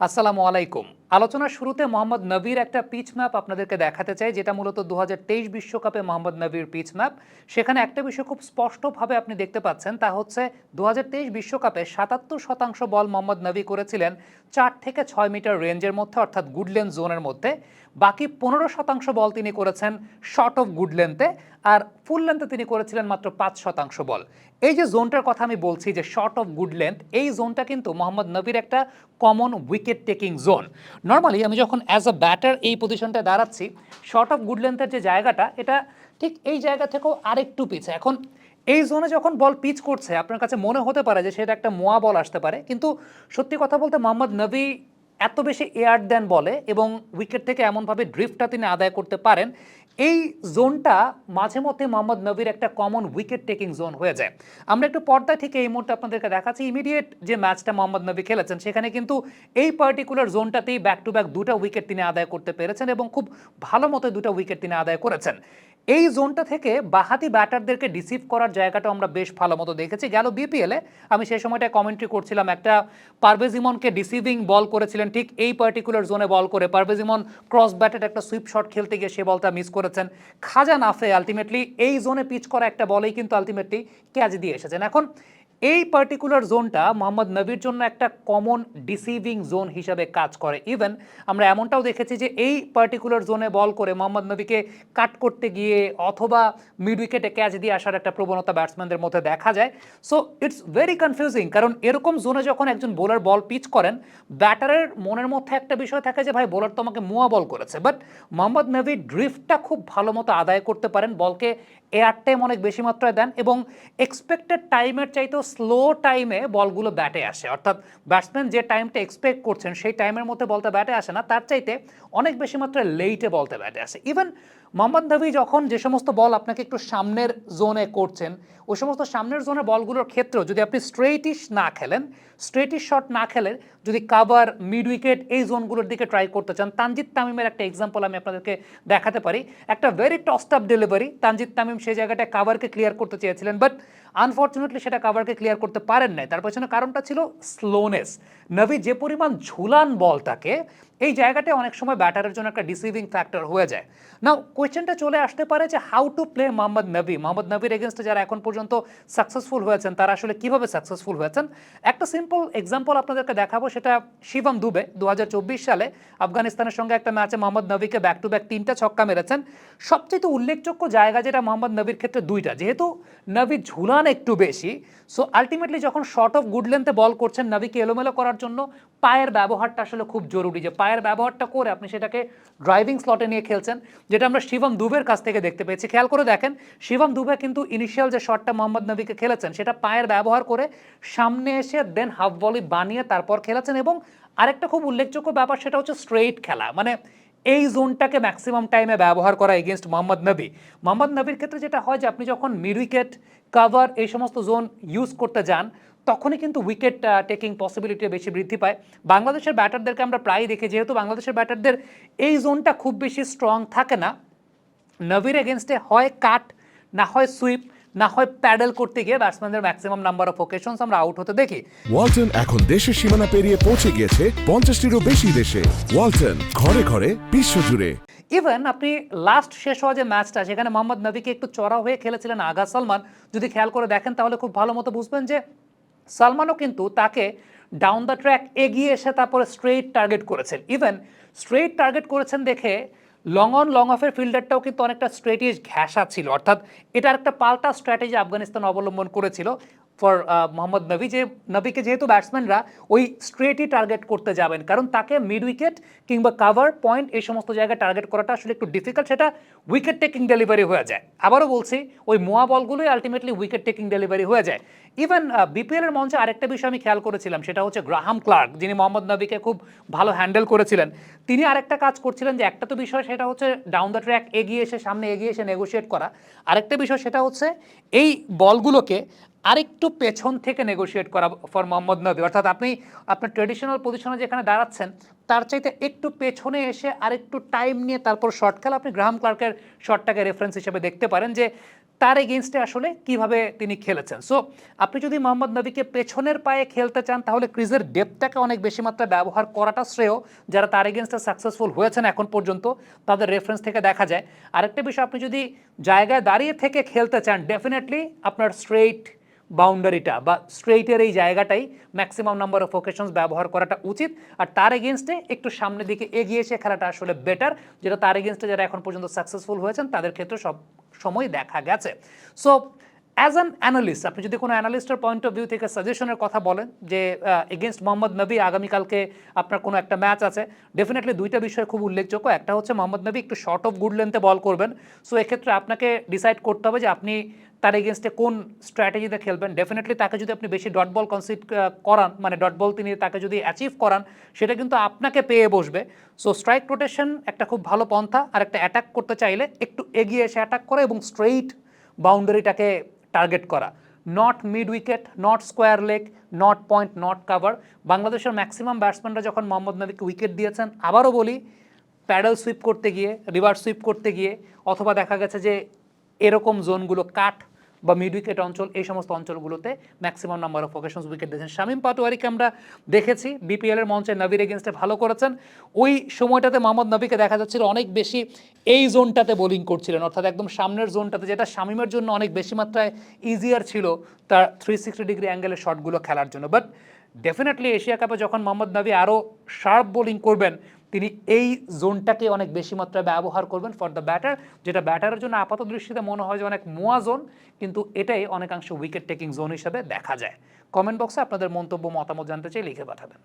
আসসালামু আলাইকুম। আলোচনার শুরুতে মোহাম্মদ নবীর একটা পিচ ম্যাপ আপনাদেরকে দেখাতে চাই, যেটা মূলত দু বিশ্বকাপে মোহাম্মদ নবীর পিচ ম্যাপ। সেখানে একটা বিষয় খুব স্পষ্টভাবে আপনি দেখতে পাচ্ছেন, তা হচ্ছে দু বিশ্বকাপে সাতাত্তর শতাংশ বল মোহাম্মদ নবী করেছিলেন চার থেকে ছয় মিটার রেঞ্জের মধ্যে, অর্থাৎ গুডলেন জোনের মধ্যে। বাকি পনেরো শতাংশ বল তিনি করেছেন শর্ট অফ গুড লেন্থে, আর ফুল লেন্থে তিনি করেছিলেন মাত্র পাঁচ শতাংশ বল। এই যে জোনটার কথা আমি বলছি, যে শর্ট অফ গুড লেন্থ, এই জোনটা কিন্তু মোহাম্মদ নবীর একটা common wicket taking zone. Normally আমি যখন অ্যাজ আ ব্যাটার এই পজিশনটায় দাঁড়াচ্ছি শর্ট অফ গুড লেন্থের যে জায়গাটা, এটা ঠিক এই জায়গা থেকেও আরেকটু পিছে। এখন এই জোনে যখন বল পিচ করছে, আপনার কাছে মনে হতে পারে যে সেটা একটা মোয়া বল আসতে পারে, কিন্তু সত্যি কথা বলতে মোহাম্মদ নবী এত বেশি এয়ার দেন বলে এবং উইকেট থেকে এমনভাবে ড্রিফটটা তিনি আদায় করতে পারেন, এই জোনটা মাঝে মধ্যে মোহাম্মদ নবীর একটা কমন উইকেট টেকিং জোন হয়ে যায়। আমরা একটু পর্দায় থেকে এই মুহূর্তে আপনাদেরকে দেখাচ্ছি ইমিডিয়েট যে ম্যাচটা মোহাম্মদ নবী খেলেছেন, সেখানে কিন্তু এই পার্টিকুলার জোনটাতেই ব্যাক টু ব্যাক দুটা উইকেট তিনি আদায় করতে পেরেছেন এবং খুব ভালো মতো দুটা উইকেট তিনি আদায় করেছেন। এই জোনটা থেকে বাহাতি ব্যাটারদেরকে ডিসিভ করার জায়গাটা আমরা বেশ ভালো মতো দেখেছি। গেল বিপিএলে আমি সেই সময়টা কমেন্ট্রি করছিলাম, একটা পারভেজ ইমনকে ডিসিভিং বল করেছিলেন, ঠিক এই পার্টিকুলার জোনে বল করে। পারভেজ ইমন ক্রস ব্যাটেড একটা সুইপ শট খেলতে গিয়ে সে বলটা মিস করেছেন। খাজা নাফে আলটিমেটলি এই জোনে পিচ করা একটা বলেই কিন্তু আলটিমেটলি ক্যাচ দিয়ে এসেছেন। এখন এই পার্টিকুলার জোনটা মোহাম্মদ নবীর জন্য একটা কমন ডিসিভিং জোন হিসাবে কাজ করে। ইভেন আমরা এমনটাও দেখেছি যে এই পার্টিকুলার জোনে বল করে মোহাম্মদ নবীকে কাট করতে গিয়ে অথবা মিড উইকেটে ক্যাচ দিয়ে আসার একটা প্রবণতা ব্যাটসম্যানদের মধ্যে দেখা যায়। সো ইটস ভেরি কনফিউজিং কারণ এরকম জোনে যখন একজন বোলার বল পিচ করেন ব্যাটারের মনের মধ্যে একটা বিষয় থাকে যে, ভাই বোলার তো আমাকে মুয়া বল করেছে। বাট মোহাম্মদ নবী ড্রিফটটা খুব ভালো মতো আদায় করতে পারেন। বলকে এয়ার টাইম অনেক বেশি মাত্রায় দেন এবং এক্সপেক্টেড টাইমের চাইতেও স্লো টাইমে বলগুলো ব্যাটে আসে। অর্থাৎ ব্যাটসম্যান যে টাইমটা এক্সপেক্ট করছেন, সেই টাইমের মধ্যে বলতে ব্যাটে আসে না, তার চাইতে অনেক বেশি মাত্রায় লেইটে বলতে ব্যাটে আসে। ইভেন মোহাম্মদ নবী যখন যে সমস্ত বল আপনাকে একটু সামনের জোনে করছেন, ওই সমস্ত সামনের জোনে বলগুলোর ক্ষেত্রেও যদি আপনি স্ট্রেটিশ না খেলেন স্ট্রেটিশ শট না খেলে যদি কাভার মিড উইকেট এই জোনগুলোর দিকে ট্রাই করতে চান, তানজিদ তামিমের একটা এক্সাম্পল আমি আপনাদেরকে দেখাতে পারি। একটা very tossed up delivery Tanzid Tamim সেই জায়গাটায় কাভারকে ক্লিয়ার করতে চেয়েছিলেন বাট আনফর্চুনেটলি সেটা কাভারকে ক্লিয়ার করতে পারেন নাই। তার পেছনে কারণটা ছিল স্লোনেস নবী যে পরিমাণ ঝুলান বলটাকে এই জায়গাটায় অনেক সময় ব্যাটারের জন্য একটা ডিসিভিং ফ্যাক্টর হয়ে যায়। না কোয়েশ্চেনটা চলে আসতে পারে যে হাউ টু প্লে মোহাম্মদ নবী মোহাম্মদ নবীর এগেনস্টে যারা এখন পর্যন্ত সাকসেসফুল হয়েছেন, তারা আসলে কীভাবে সাকসেসফুল হয়েছেন? একটা সিম্পল এক্সাম্পল আপনাদেরকে দেখাবো, সেটা শিবম দুবে দু হাজার চব্বিশ সালে আফগানিস্তানের সঙ্গে একটা ম্যাচে মোহাম্মদ নবীকে ব্যাক টু ব্যাক তিনটা ছক্কা মেরেছেন। সবচেয়ে উল্লেখযোগ্য জায়গা যেটা মোহাম্মদ নবীর ক্ষেত্রে দুইটা। যেহেতু নবী ঝুলান একটু বেশি। সো আলটিমেটলি যখন শর্ট অফ গুড লেন্থে বল করছেন নবীকে এলোমেলো করার জন্য পায়ের ব্যবহারটা আসলে খুব জরুরি যে পায়ের ব্যবহারটা করে আপনি সেটাকে ড্রাইভিং স্লটে নিয়ে খেলছেন, যেটা আমরা শিবম দুবের কাছ থেকে দেখতে পেয়েছি। খেয়াল করে দেখেন, শিবম দুবে কিন্তু ইনিশিয়াল যে শটটা মোহাম্মদ নবীকে খেলেছেন, সেটা পায়ের ব্যবহার করে সামনে এসে দেন হাফ ভলি বানিয়ে তারপর খেলেছেন এবং আরেকটা খুব উল্লেখযোগ্য ব্যাপার, সেটা হচ্ছে স্ট্রেইট খেলা। মানে এই জোনটাকে ম্যাক্সিমাম টাইমে ব্যবহার করা এগেনস্ট মোহাম্মদ নবী। মোহাম্মদ নবীর ক্ষেত্রে যেটা হয় যে, আপনি যখন মিড উইকেট কাভার এই সমস্ত জোন ইউজ করতে যান, তখনই কিন্তু উইকেট টেকিং পসিবিলিটি বেশি বৃদ্ধি পায়। বাংলাদেশের ব্যাটারদেরকে আমরা প্রায়ই দেখি, যেহেতু বাংলাদেশের ব্যাটারদের এই জোনটা খুব বেশি স্ট্রং থাকে না, নবীর এগেনস্টে হয় কাট, না হয় সুইপ না হয় প্যাডেল করতে গিয়ে ব্যাটসম্যানদের ম্যাক্সিমাম নাম্বার অফ ওকেশনস আমরা আউট হতে দেখি। ওয়ালটন এখন দেশের সীমানা পেরিয়ে পৌঁছে গিয়েছে পঞ্চাশটিরও বেশি দেশে। ওয়ালটন ঘরে ঘরে বিশ্বজুড়ে। ইভেন আপনি লাস্ট শেষ হওয়া যে ম্যাচটা সেখানে মোহাম্মদ নবীকে একটু চড়া হয়ে খেলেছিলেন আগা সালমান যদি খেয়াল করে দেখেন তাহলে খুব ভালো মতো বুঝবেন যে সালমানও কিন্তু তাকে ডাউন দ্য ট্র্যাক এগিয়ে এসে তারপরে স্ট্রেইট টার্গেট করেছেন। ইভেন স্ট্রেইট টার্গেট করেছেন দেখে লং অন লং অফের ফিল্ডারটাও কিন্তু অনেকটা স্ট্র্যাটেজি ঘ্যাসা ছিল। অর্থাৎ এটার একটা পাল্টা স্ট্র্যাটেজি আফগানিস্তান অবলম্বন করেছিল ফর মোহাম্মদ নবী যে, নবীকে যেহেতু ব্যাটসম্যানরা ওই স্ট্রেটই টার্গেট করতে যাবেন। কারণ তাকে মিড উইকেট কিংবা কাভার পয়েন্ট এই সমস্ত জায়গায় টার্গেট করাটা আসলে একটু ডিফিকাল্ট সেটা উইকেট টেকিং ডেলিভারি হয়ে যায়। আবারও বলছি, ওই মোয়া বলগুলোই আলটিমেটলি উইকেট টেকিং ডেলিভারি হয়ে যায়। ইভেন বিপিএল এর মঞ্চে আরেকটা বিষয় আমি খেয়াল করেছিলাম, সেটা হচ্ছে গ্রাহাম ক্লার্ক যিনি মোহাম্মদ নবীকে খুব ভালো হ্যান্ডেল করেছিলেন। তিনি আরেকটা কাজ করছিলেন যে, একটা তো বিষয় সেটা হচ্ছে ডাউন দ্য ট্র্যাক এগিয়ে এসে, সামনে এগিয়ে এসে নেগোশিয়েট করা। আরেকটা বিষয় সেটা হচ্ছে এই বলগুলোকে আরেকটু পেছন থেকে নেগোশিয়েট করা ফর মোহাম্মদ নবী। অর্থাৎ আপনি, আপনার ট্রেডিশনাল পজিশনে যেখানে দাঁড়াচ্ছেন, তার চাইতে একটু পেছনে এসে আরেকটু টাইম নিয়ে তারপর শর্ট খেলা, আপনি গ্রাহাম ক্লার্কের শর্টটাকে রেফারেন্স হিসেবে দেখতে পারেন যে তার এগেনস্টে আসলে কীভাবে তিনি খেলেছেন? সো আপনি যদি মোহাম্মদ নবীকে পেছনের পায়ে খেলতে চান, তাহলে ক্রিজের ডেপটাকে অনেক বেশি মাত্রায় ব্যবহার করাটা শ্রেয়। যারা তার এগেনস্টে সাকসেসফুল হয়েছেন এখন পর্যন্ত, তাদের রেফারেন্স থেকে দেখা যায়। আরেকটা বিষয়, আপনি যদি জায়গায় দাঁড়িয়ে থেকে খেলতে চান ডেফিনেটলি আপনার স্ট্রেইট বাউন্ডারিটা বা স্ট্রেইটের এই জায়গাটাই ম্যাক্সিমাম নাম্বার অফ ওকেশনস ব্যবহার করাটা উচিত। আর তার এগেনস্টে একটু সামনের দিকে এগিয়ে এসে খেলাটা আসলে বেটার যেটা তার এগেনস্টে যারা এখন পর্যন্ত সাকসেসফুল হয়েছেন, তাদের ক্ষেত্রে সব সময় দেখা গেছে। সো অ্যাজ অ্যান অ্যানালিস্ট আপনি যদি কোনো অ্যানালিস্টের পয়েন্ট অফ ভিউ থেকে সাজেশনের কথা বলেন যে এগেনস্ট মোহাম্মদ নবী আগামীকালকে আপনার কোনো একটা ম্যাচ আছে ডেফিনেটলি দুইটা বিষয় খুব উল্লেখযোগ্য। একটা হচ্ছে মোহাম্মদ নবী একটু শর্ট অফ গুড লেন্থে বল করবেন। সো এক্ষেত্রে আপনাকে ডিসাইড করতে হবে যে আপনি তার এগেনস্টে কোন স্ট্র্যাটেজিতে খেলবেন? ডেফিনেটলি তাকে যদি আপনি বেশি ডট বল কনসিড করান মানে ডট বল তিনি তাকে যদি অ্যাচিভ করান, সেটা কিন্তু আপনাকে পেয়ে বসবে। সো স্ট্রাইক রোটেশন একটা খুব ভালো পন্থা, আর একটা অ্যাটাক করতে চাইলে একটু এগিয়ে এসে অ্যাটাক করা এবং স্ট্রেইট বাউন্ডারিটাকে টার্গেট করা। Not mid wicket not square leg not point not cover বাংলাদেশের ম্যাক্সিমাম ব্যাটসম্যানরা যখন মোহাম্মদ নবীকে উইকেট দিয়েছেন, আবারও বলি প্যাডেল সুইপ করতে গিয়ে রিভার্স সুইপ করতে গিয়ে, অথবা দেখা গেছে যে এরকম জোনগুলো কাট বা মিড উইকেট অঞ্চল, এই সমস্ত অঞ্চলগুলোতে maximum number of occasions wicket দিয়েছেন। শামীম পাটোয়ারিকে আমরা দেখেছি বিপিএল এর মঞ্চে নবীর এগেনস্টে ভালো করেছেন। ওই সময়টাতে মোহাম্মদ নবীকে দেখা যাচ্ছিল অনেক বেশি এই জোনটাতে বোলিং করছিলেন, অর্থাৎ একদম সামনের জোনটাতে, যেটা শামীমের জন্য অনেক বেশি মাত্রায় ইজিয়ার ছিল তার থ্রি সিক্সটি ডিগ্রি অ্যাঙ্গেলের শটগুলো খেলার জন্য। বাট ডেফিনেটলি এশিয়া কাপে যখন মোহাম্মদ নবী আরও শার্প বোলিং করবেন তিনি এই জোনটাকে অনেক বেশি মাত্রায় ব্যবহার করবেন ফর দ্য ব্যাটার যেটা ব্যাটারের জন্য আপাত দৃষ্টিতে মনে হয় যে অনেক মোয়া জোন, কিন্তু এটাই অনেকাংশ উইকেট টেকিং জোন হিসেবে দেখা যায়। কমেন্ট বক্সে আপনাদের মন্তব্য, মতামত জানতে চাই লিখে পাঠাবেন।